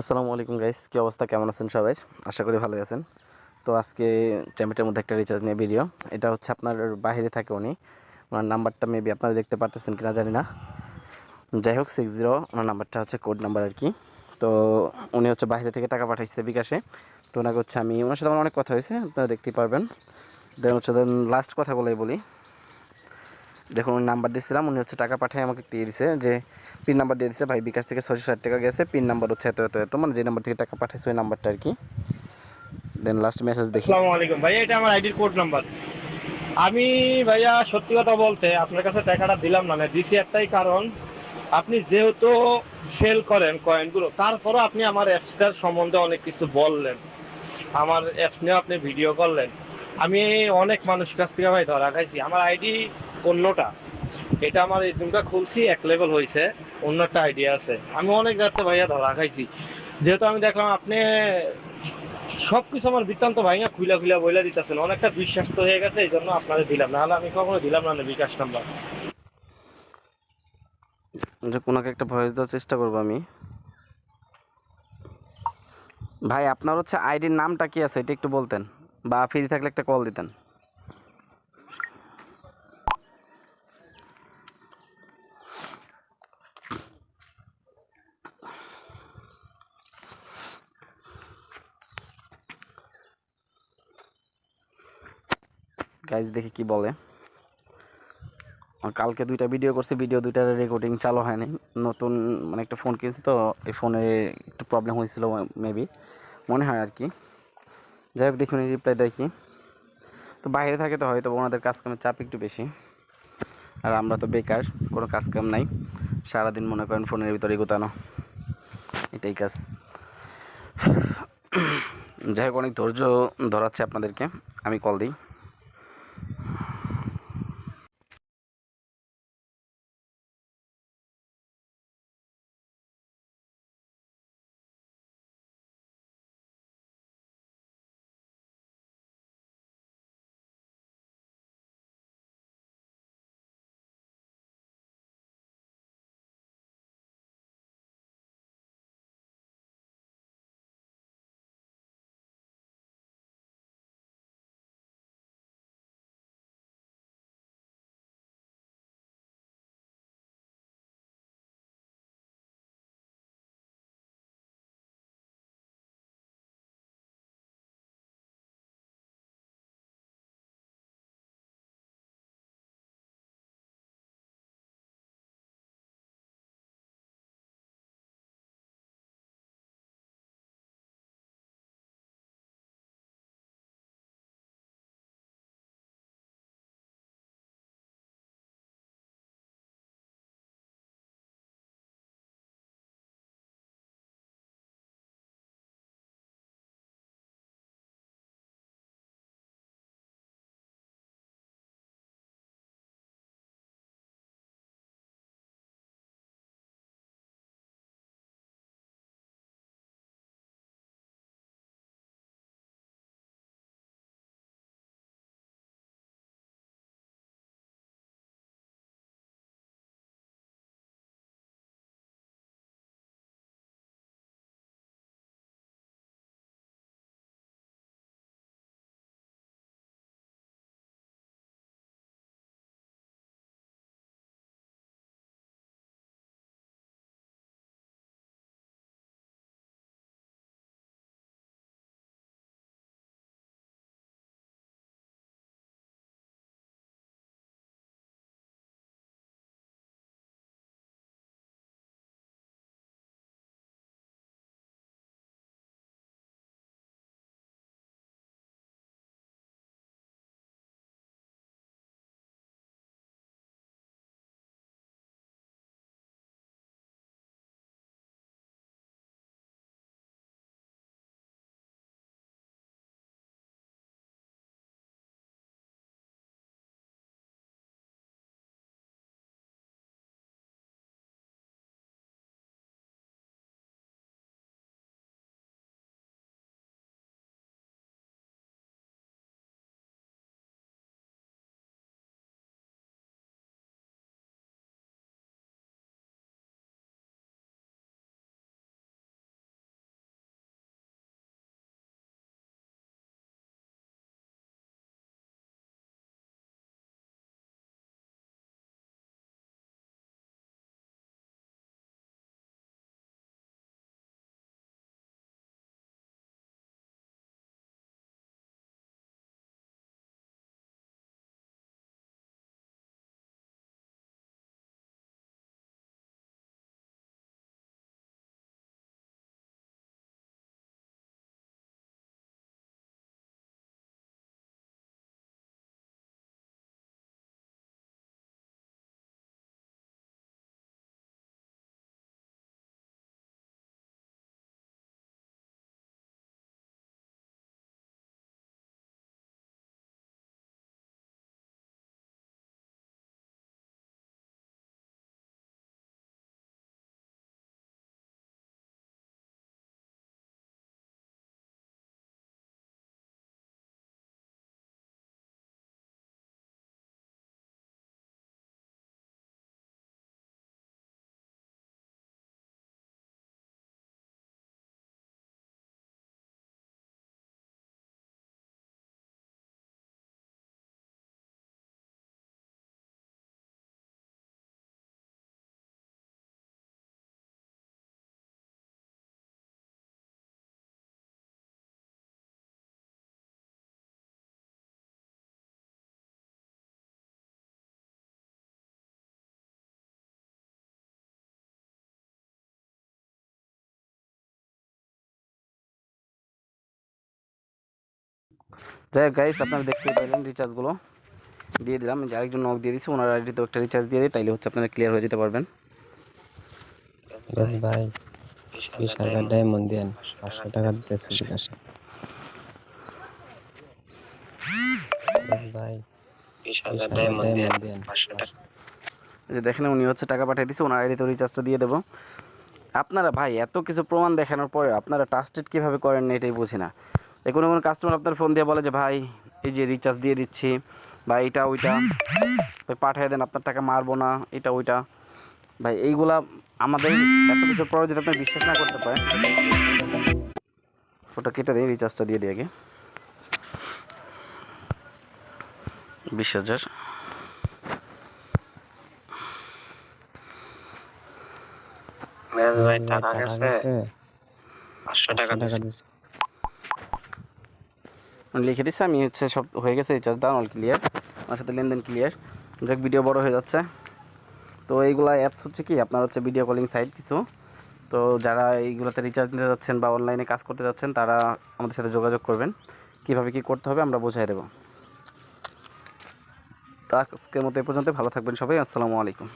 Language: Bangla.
আসসালামু আলাইকুম গাইস কী অবস্থা? কেমন আছেন সবাই? আশা করি ভালোই আছেন। তো আজকে চ্যাম্পিয়নের মধ্যে একটা রিচার্জ নিয়ে ভিডিও এটা হচ্ছে আপনার বাইরে থাকে উনি। ওনার নাম্বারটা মেবি আপনারা দেখতে পারতেছেন কিনা জানি না। যাই হোক সিক্স জিরো ওনার নাম্বারটা হচ্ছে কোড নাম্বার আর কি। তো উনি হচ্ছে বাইরে থেকে টাকা পাঠাইছে বিকাশে। তো ওনাকে হচ্ছে আমি, ওনার সাথে আমার অনেক কথা হয়েছে, আপনারা দেখতেই পারবেন। দেন হচ্ছে, দেন লাস্ট কথাগুলোই বলি। দেখুন, উনি নাম্বার দিয়েছিলাম, উনি হচ্ছে টাকা পাঠিয়ে আমাকে দিয়ে দিছে যে পিন নাম্বার দিয়ে দিছে। ভাই, বিকাশ থেকে ছশো ষাট টাকা গেছে পিন নাম্বার হচ্ছে এত এত এত। মানে যে নাম্বার থেকে টাকা পাঠিয়েছে, ওই নাম্বারটা আর কি। দেন লাস্ট মেসেজ দেখি। আসসালামু আলাইকুম। ভাইয়া, এটা আমার আইডির কোড নাম্বার আমি ভাইয়া, সত্যি কথা বলতে আপনার কাছে টাকাটা দিলাম না না দিছি একটাই কারণ, আপনি যেহেতু সেল করেন কয়েনগুলো তারপরও আপনি আমার অ্যাপসটার সম্বন্ধে অনেক কিছু বললেন। আমার অ্যাপস নিয়ে আপনি ভিডিও করলেন। আমি অনেক মানুষ কাছ থেকে ভাই ধরা খাইছি। আমার আইডি অন্যটা এটা আমার এই রুমটা খুলছি, এক লেভেল হয়েছে অন্য একটা আইডিয়া আছে। আমি অনেক যাতে ভাইয়া ধরা খাইছি। যেহেতু আমি দেখলাম আপনি সবকিছু আমার বৃত্তান্ত ভাইয়া খুলা খুলা বইলা দিতেছেন। অনেকটা বিশ্বাস তো হয়ে গেছে, এই জন্য আপনাদের দিলাম। নাহলে আমি কখনো দিলাম না বিকাশ নাম্বার। যে কোনোকে একটা ভয়েস দেওয়ার চেষ্টা করব আমি। ভাই, আপনার হচ্ছে আইডির নামটা কি আছে, এটা একটু বলতেন। বা ফ্রি থাকলে একটা কল দিতেন। গাইজ দেখি কি বলে। কালকে দুইটা ভিডিও করছি ভিডিও দুইটার রেকর্ডিং চালু হয়নি নতুন মানে একটা ফোন কিনছি তো, এই ফোনে একটু প্রবলেম হয়েছিল মেবি মনে হয় আর কি। যাই হোক, দেখুন রিপ্লাই কি। তো বাইরে থাকে তো, হয়তো ওনাদের কাজ কামের চাপ একটু বেশি। আর আমরা তো বেকার, কোনো কাজ কাম নাই। সারাদিন মনে করেন ফোনের ভিতরে গোতানো। এটাই কাজ। যাই হোক, অনেক ধৈর্য ধরাচ্ছে আপনাদেরকে। আমি কল দিই। যাই হোক গাইস আপনারা দেখতেই পাইলেন রিচার্জগুলো দিয়ে দিলাম যে আরেকজন নক দিয়ে দিচ্ছি ওনার আইডিতেও একটা রিচার্জ দিয়ে দিই তাইলে হচ্ছে আপনারা ক্লিয়ার হয়ে যেতে পারবেন। ভাই বিশ হাজার ডায়মন্ড দেন পাঁচশো টাকা দিতেছে বিকাশে ভাই বিশ হাজার ডায়মন্ড দেন পাঁচশো টাকা। যে দেখেন উনি হচ্ছে টাকা পাঠিয়ে দিচ্ছে ওনার আইডিতে রিচার্জটা দিয়ে দেবো। আপনারা ভাই এত কিছু প্রমাণ দেখানোর পরে আপনারা ট্রাস্টেড কীভাবে করেন না এটাই বুঝি না। এই কোনো কোনো কাস্টমার আপনার ফোন দিয়ে বলে যে ভাই এই যে রিচার্জ দিয়ে দিচ্ছি বা এইটা ওইটা ভাই পাঠিয়ে দেন আপনার টাকা মারবো না এটা ওইটা। ভাই এইগুলা আমাদের এত কিছুর পরে যদি আপনি বিশ্বাস না করতে পারেন ওটা কেটে দিই রিচার্জটা দিয়ে দিই আগে। বিশ হাজার ভাই টাকা গেছে? পাঁচশো টাকা আমি লিখে দিচ্ছি আমি হচ্ছে সব হয়ে গেছে রিচার্জ ডাউন অল ক্লিয়ার আমার সাথে লেনদেন ক্লিয়ার যাক ভিডিও বড় হয়ে যাচ্ছে। তো এইগুলা অ্যাপস হচ্ছে কি, আপনার হচ্ছে ভিডিও কলিং সাইট কিছু। তো যারা এইগুলোতে রিচার্জ নিতে যাচ্ছেন বা অনলাইনে কাজ করতে যাচ্ছেন, তারা আমাদের সাথে যোগাযোগ করবেন। কীভাবে কী করতে হবে আমরা বোঝাই দেবো। তো আজকের মতো এ পর্যন্ত ভালো থাকবেন সবাই, আসসালামু আলাইকুম।